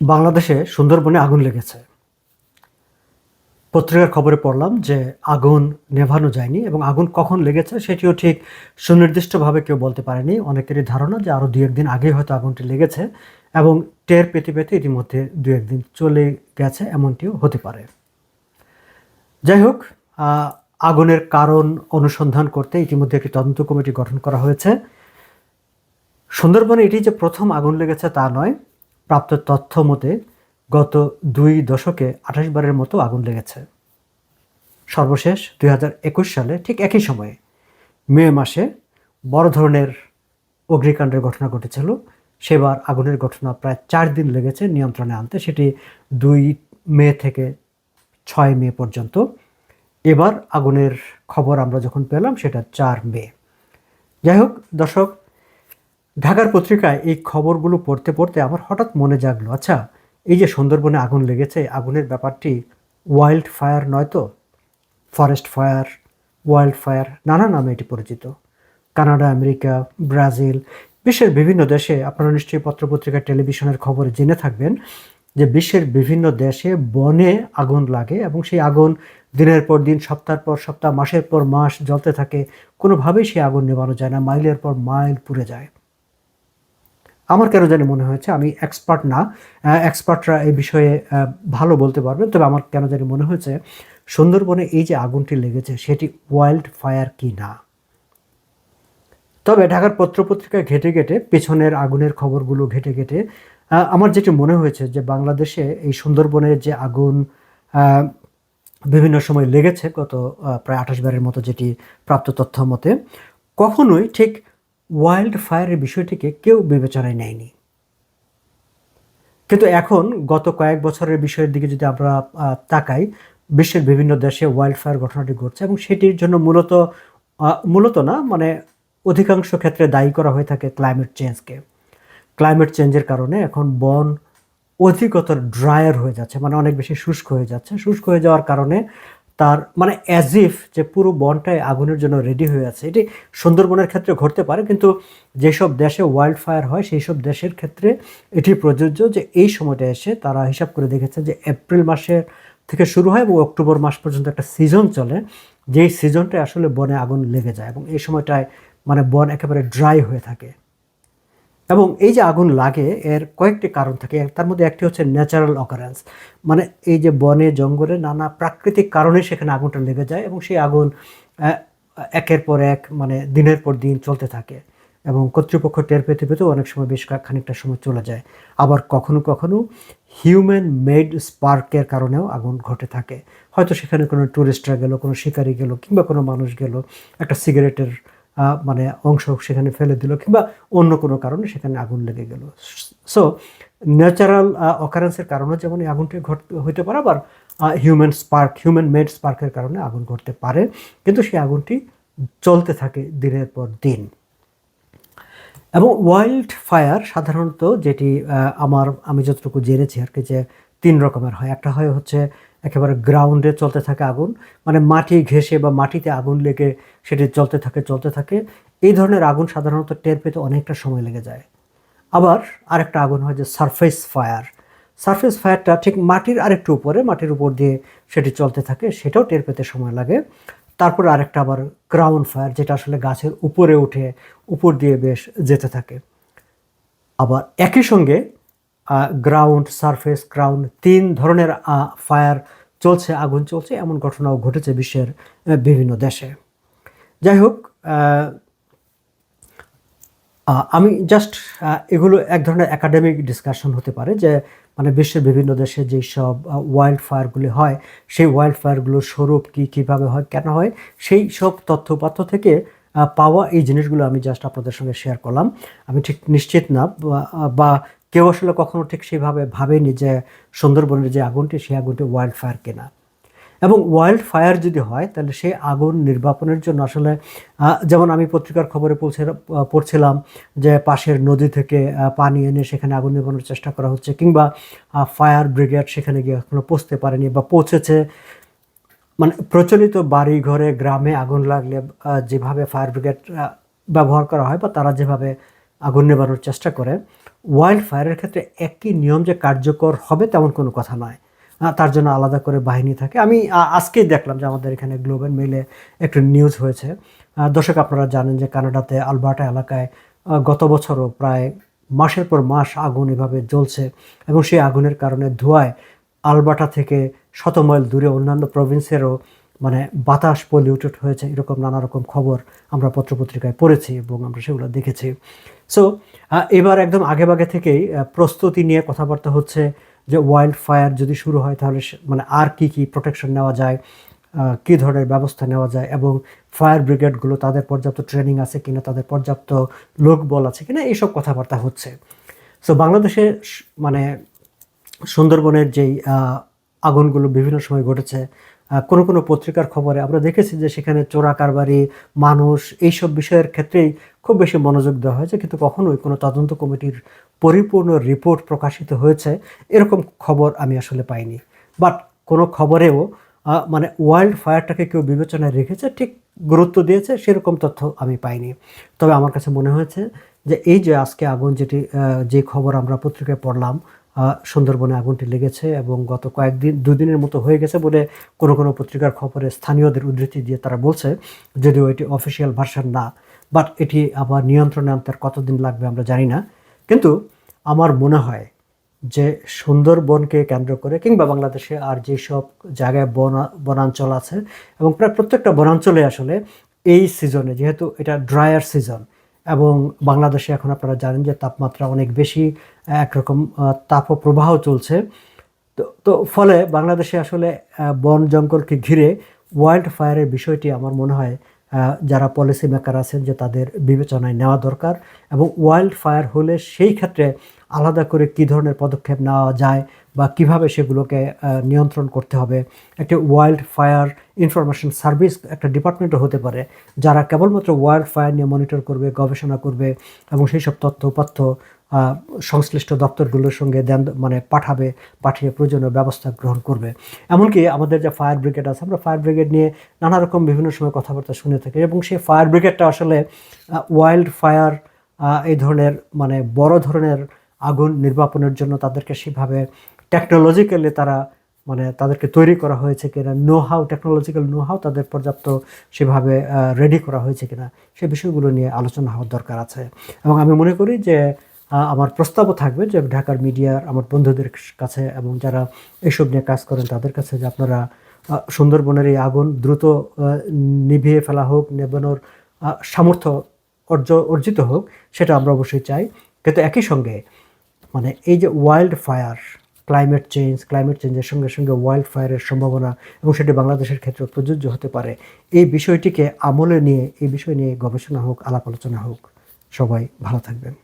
বাংলাদেশে সুন্দরবনে আগুন লেগেছে। পত্রিকার খবরে পড়লাম যে আগুন নেভানো যায়নি এবং আগুন কখন লেগেছে সেটিও ঠিক সুনির্দিষ্টভাবে কেউ বলতে পারেনি। অনেকেরই ধারণা যে আরও দু একদিন আগেই হয়তো আগুনটি লেগেছে এবং টের পেতে পেতে ইতিমধ্যে দু একদিন চলে গেছে, এমনটিও হতে পারে। যাই হোক আগুনের কারণ অনুসন্ধান করতে ইতিমধ্যে একটি তদন্ত কমিটি গঠন করা হয়েছে। সুন্দরবনে এটি যে প্রথম আগুন লেগেছে তা নয় প্রাপ্ত তথ্য মতে গত দুই দশকে আঠাশ বারের মতো আগুন লেগেছে। সর্বশেষ দু হাজার একুশ সালে ঠিক একই সময়ে মে মাসে বড় ধরনের অগ্নিকাণ্ডের ঘটনা ঘটেছিল। সেবার আগুনের ঘটনা প্রায় চার দিন লেগেছে নিয়ন্ত্রণে আনতে। সেটি দুই মে থেকে ছয় মে পর্যন্ত। এবার আগুনের খবর আমরা যখন পেলাম সেটা চার মে। যাই হোক, দর্শক ঢাকার পত্রিকায় এই খবরগুলো পড়তে পড়তে আমার হঠাৎ মনে জাগলো। আচ্ছা এই যে সুন্দরবনে আগুন লেগেছে, আগুনের ব্যাপারটি ওয়াইল্ড ফায়ার নয় তো? ফরেস্ট ফায়ার ওয়াইল্ড ফায়ার নানা নামে এটি পরিচিত। কানাডা, আমেরিকা, ব্রাজিল, বিশ্বের বিভিন্ন দেশে আপনারা নিশ্চয়ই পত্রপত্রিকা টেলিভিশনের খবরে জেনে থাকবেন যে বিশ্বের বিভিন্ন দেশে বনে আগুন লাগে এবং সেই আগুন দিনের পর দিন সপ্তাহের পর সপ্তাহ, মাসের পর মাস জ্বলতে থাকে। কোনোভাবেই সেই আগুন নেভানো যায় না, মাইলের পর মাইল পুড়ে যায়। আমার কেন জানি মনে হয়েছে, আমি এক্সপার্ট না এক্সপার্টরা এই বিষয়ে ভালো বলতে পারবেন তবে আমার কেন জানি মনে হয়েছে, সুন্দরবনে এই যে আগুনটি লেগেছে, সেটি ওয়াইল্ড ফায়ার কি না? তবে ঢাকার পত্রপত্রিকায় ঘেটে ঘেটে, পেছনের আগুনের খবরগুলো ঘেটে ঘেটে আমার যেটি মনে হয়েছে যে বাংলাদেশে এই সুন্দরবনের যে আগুন বিভিন্ন সময় লেগেছে গত প্রায় আঠাশ বারের মতো যেটি প্রাপ্ত তথ্য মতে, কখনোই ঠিক ওয়াইল্ড ফায়ারের বিষয়টিকে কেউ বিবেচনায় নেয়নি। কিন্তু এখন গত কয়েক বছরের বিষয়ের দিকে যদি আমরা তাকাই, বিশ্বের বিভিন্ন দেশে ওয়াইল্ড ফায়ার ঘটনাটি ঘটছে এবং সেটির জন্য মূলত মূলত না মানে অধিকাংশ ক্ষেত্রে দায়ী করা হয়ে থাকে ক্লাইমেট চেঞ্জকে ক্লাইমেট চেঞ্জের কারণে এখন বন অধিকতর ড্রায়ার হয়ে যাচ্ছে মানে অনেক বেশি শুষ্ক হয়ে যাচ্ছে। শুষ্ক হয়ে যাওয়ার কারণে তার মানে অ্যাজ ইফ যে পুরো বনটাই আগুনের জন্য রেডি হয়ে আছে। এটি সুন্দরবনের ক্ষেত্রে ঘটতে পারে, কিন্তু যেসব দেশে ওয়াইল্ড ফায়ার হয় সেই সব দেশের ক্ষেত্রে এটি প্রযোজ্য যে এই সময়টা এসে তারা হিসাব করে দেখেছে যে এপ্রিল মাসের থেকে শুরু হয় এবং অক্টোবর মাস পর্যন্ত একটা সিজন চলে, যেই সিজনটায় আসলে বনে আগুন লেগে যায় এবং এই সময়টায় মানে বন একেবারে ড্রাই হয়ে থাকে। এবং এই যে আগুন লাগে, এর কয়েকটি কারণ থাকে। তার মধ্যে একটি হচ্ছে ন্যাচারাল অকারেন্স মানে এই যে বনে, জঙ্গলে নানা প্রাকৃতিক কারণে সেখানে আগুনটা লেগে যায় এবং সেই আগুন একের পর এক মানে দিনের পর দিন চলতে থাকে এবং কর্তৃপক্ষ টের পেতে পেতেও অনেক সময় বেশ খানিকটা সময় চলে যায়। আবার কখনো কখনো হিউম্যান মেড স্পার্কের কারণেও আগুন ঘটে থাকে। হয়তো সেখানে কোনো ট্যুরিস্টরা গেল, কোনো শিকারি গেল কিংবা কোনো মানুষ গেল, একটা সিগারেটের মানে অংশ সেখানে ফেলে দিল কিংবা অন্য কোনো কারণে সেখানে আগুন লেগে গেল। সো ন্যাচারাল অকারেন্সের কারণে যেমন এই আগুনটি ঘটতে হইতে পারে, আবার হিউম্যান স্পার্ক হিউম্যান মেড স্পার্কের কারণে আগুন ঘটতে পারে। কিন্তু সেই আগুনটি চলতে থাকে দিনের পর দিন। এবং ওয়াইল্ড ফায়ার সাধারণত যেটি আমার, আমি যতটুকু জেনেছি আর কি, যে তিন রকমের হয়। একটা হয় হচ্ছে একেবারে গ্রাউন্ডে চলতে থাকে আগুন মানে মাটি ঘেঁষে বা মাটিতে আগুন লেগে সেটি চলতে থাকে চলতে থাকে। এই ধরনের আগুন সাধারণত টের পেতে অনেকটা সময় লেগে যায়। আবার আরেকটা আগুন হয় যে সারফেস ফায়ার সারফেস ফায়ারটা ঠিক মাটির আরেকটু উপরে, মাটির উপর দিয়ে সেটি চলতে থাকে, সেটাও টের পেতে সময় লাগে। তারপর আরেকটা আবার ক্রাউন ফায়ার যেটা আসলে গাছের উপরে উঠে উপর দিয়ে বেশ যেতে থাকে। আবার একই সঙ্গে গ্রাউন্ড সারফেস ক্রাউন তিন ধরনের ফায়ার চলছে, আগুন চলছে, এমন ঘটনাও ঘটেছে বিশ্বের বিভিন্ন দেশে। যাই হোক আমি জাস্ট এগুলো এক ধরনের একাডেমিক ডিসকাশন হতে পারে যে মানে বিশ্বের বিভিন্ন দেশে যেই সব ওয়াইল্ড ফায়ারগুলি হয়, সেই ওয়াইল্ড ফায়ারগুলোর স্বরূপ কী, কীভাবে হয়, কেন হয়, সেই সব তথ্য উপাত্য থেকে পাওয়া এই জিনিসগুলো আমি জাস্ট আপনাদের সঙ্গে শেয়ার করলাম। আমি ঠিক নিশ্চিত না বা কেউ আসলে কখনো ঠিক সেভাবে ভাবেনি যে সুন্দরবনের যে আগুনটি, সেই আগুনটি ওয়াইল্ড ফায়ার কেনা। এবং ওয়াইল্ড ফায়ার যদি হয়, তাহলে সেই আগুন নির্বাপনের জন্য আসলে যেমন আমি পত্রিকার খবরে পৌঁছে পড়ছিলাম যে পাশের নদী থেকে পানি এনে সেখানে আগুন নির্বাপনের চেষ্টা করা হচ্ছে, কিংবা ফায়ার ব্রিগেড সেখানে গিয়ে এখনও পৌঁছতে পারেনি বা পৌঁছেছে। মানে প্রচলিত বাড়ি ঘরে গ্রামে আগুন লাগলে যেভাবে ফায়ার ব্রিগেড ব্যবহার করা হয় বা তারা যেভাবে আগুন নেবানোর চেষ্টা করে। ওয়াইল্ড ফায়ারের ক্ষেত্রে একই নিয়ম যে কার্যকর হবে তেমন কোনো কথা নয়। তার জন্য আলাদা করে বাহিনী থাকে। আমি আজকেই দেখলাম যে আমাদের এখানে গ্লোবাল মেলে একটু নিউজ হয়েছে। দর্শক আপনারা জানেন যে কানাডাতে আলবার্টা এলাকায় গত বছরও প্রায় মাসের পর মাস আগুন এভাবে জ্বলছে এবং সেই আগুনের কারণে ধোঁয়ায় আলবার্টা থেকে শত মাইল দূরে অন্যান্য প্রভিন্সেরও মানে বাতাস পলিউটেড হয়েছে, এরকম নানা রকম খবর আমরা পত্রপত্রিকায় পড়েছি এবং আমরা সেগুলো দেখেছি। সো এবার একদম আগেভাগে থেকেই প্রস্তুতি নিয়ে কথাবার্তা হচ্ছে যে ওয়াইল্ড ফায়ার যদি শুরু হয় তাহলে মানে আর কি কি প্রোটেকশন নেওয়া যায় কী ধরনের ব্যবস্থা নেওয়া যায় এবং ফায়ার ব্রিগেডগুলো তাদের পর্যাপ্ত ট্রেনিং আছে কিনা, তাদের পর্যাপ্ত লোকবল আছে কিনা, এইসব কথাবার্তা হচ্ছে। সো বাংলাদেশে মানে সুন্দরবনের যেই আগুনগুলো বিভিন্ন সময় ঘটেছে কোনো কোনো পত্রিকার খবরে আমরা দেখেছি যে সেখানে চোরা কারবারি, মানুষ এইসব বিষয়ের ক্ষেত্রেই খুব বেশি মনোযোগ দেওয়া হয়েছে, কিন্তু কখনোই কোনো তদন্ত কমিটির পরিপূর্ণ রিপোর্ট প্রকাশিত হয়েছে এরকম খবর আমি আসলে পাইনি। বাট কোনো খবরেও মানে ওয়াইল্ড ফায়ারটাকে কেউ বিবেচনায় রেখেছে, ঠিক গুরুত্ব দিয়েছে, সেরকম তথ্য আমি পাইনি। তবে আমার কাছে মনে হয়েছে যে এই যে আজকে আগুন যেটি যে খবর আমরা পত্রিকায় পড়লাম সুন্দরবনে আগুনটি লেগেছে এবং গত কয়েকদিন, দুদিনের মতো হয়ে গেছে বলে কোনো কোনো পত্রিকার খবরে স্থানীয়দের উদ্ধৃতি দিয়ে তারা বলছে, যদিও এটি অফিসিয়াল ভার্সন না, বাট এটি আবার নিয়ন্ত্রণে আনতে কতদিন লাগবে আমরা জানি না। কিন্তু আমার মনে হয় যে সুন্দরবনকে কেন্দ্র করে কিংবা বাংলাদেশে আর যেসব জায়গায় বনা, বনাঞ্চল আছে এবং প্রায় প্রত্যেকটা বনাঞ্চলে আসলে এই সিজনে, যেহেতু এটা ড্রায়ার সিজন এবং বাংলাদেশে এখন আপনারা জানেন যে তাপমাত্রা অনেক বেশি, একরকম তাপ তাপপ্রবাহ চলছে। তো তো ফলে বাংলাদেশে আসলে বন জঙ্গলকে ঘিরে ওয়াইল্ড ফায়ারের বিষয়টি আমার মনে হয় যারা পলিসি মেকার আছেন যে তাদের বিবেচনায় নেওয়া দরকার এবং ওয়াইল্ড ফায়ার হলে সেই ক্ষেত্রে আলাদা করে কী ধরনের পদক্ষেপ নেওয়া যায় বা কীভাবে সেগুলোকে নিয়ন্ত্রণ করতে হবে। একটি ওয়াইল্ড ফায়ার ইনফরমেশন সার্ভিস একটা ডিপার্টমেন্টও হতে পারে যারা কেবলমাত্র ওয়াইল্ড ফায়ার নিয়ে মনিটর করবে, গবেষণা করবে এবং সেই সব তথ্য উপাত্য সংশ্লিষ্ট দপ্তরগুলোর সঙ্গে দেন মানে পাঠাবে, পাঠিয়ে প্রয়োজনীয় ব্যবস্থা গ্রহণ করবে। এমনকি আমাদের যে ফায়ার ব্রিগেড আছে, আমরা ফায়ার ব্রিগেড নিয়ে নানা রকম বিভিন্ন সময় কথাবার্তা শুনে থাকি। এবং সেই ফায়ার ব্রিগেডটা আসলে ওয়াইল্ড ফায়ার এই ধরনের মানে বড় ধরনের আগুন নির্বাপনের জন্য তাদেরকে সেভাবে টেকনোলজিক্যালি তারা মানে তাদেরকে তৈরি করা হয়েছে কিনা know how technological know how তাদের পর্যাপ্ত সেভাবে রেডি করা হয়েছে কিনা, সে বিষয়গুলো নিয়ে আলোচনা হওয়ার দরকার আছে। এবং আমি মনে করি যে আমার প্রস্তাবও থাকবে যে ঢাকার মিডিয়ার আমার বন্ধুদের কাছে এবং যারা এইসব নিয়ে কাজ করেন তাদের কাছে যে আপনারা সুন্দরবনের এই আগুন দ্রুত নিভিয়ে ফেলা হোক, নেবানোর সামর্থ্য অর্জ, অর্জিত হোক, সেটা আমরা অবশ্যই চাই। কিন্তু একই সঙ্গে মানে এই যে wild fire climate change climate চেঞ্জের সঙ্গে সঙ্গে ওয়াইল্ড ফায়ারের সম্ভাবনা এবং সেটি বাংলাদেশের ক্ষেত্রে প্রযোজ্য হতে পারে, এই বিষয়টিকে আমলে নিয়ে, এই বিষয় নিয়ে গবেষণা হোক, আলাপ আলোচনা হোক, সবাই ভালো থাকবেন।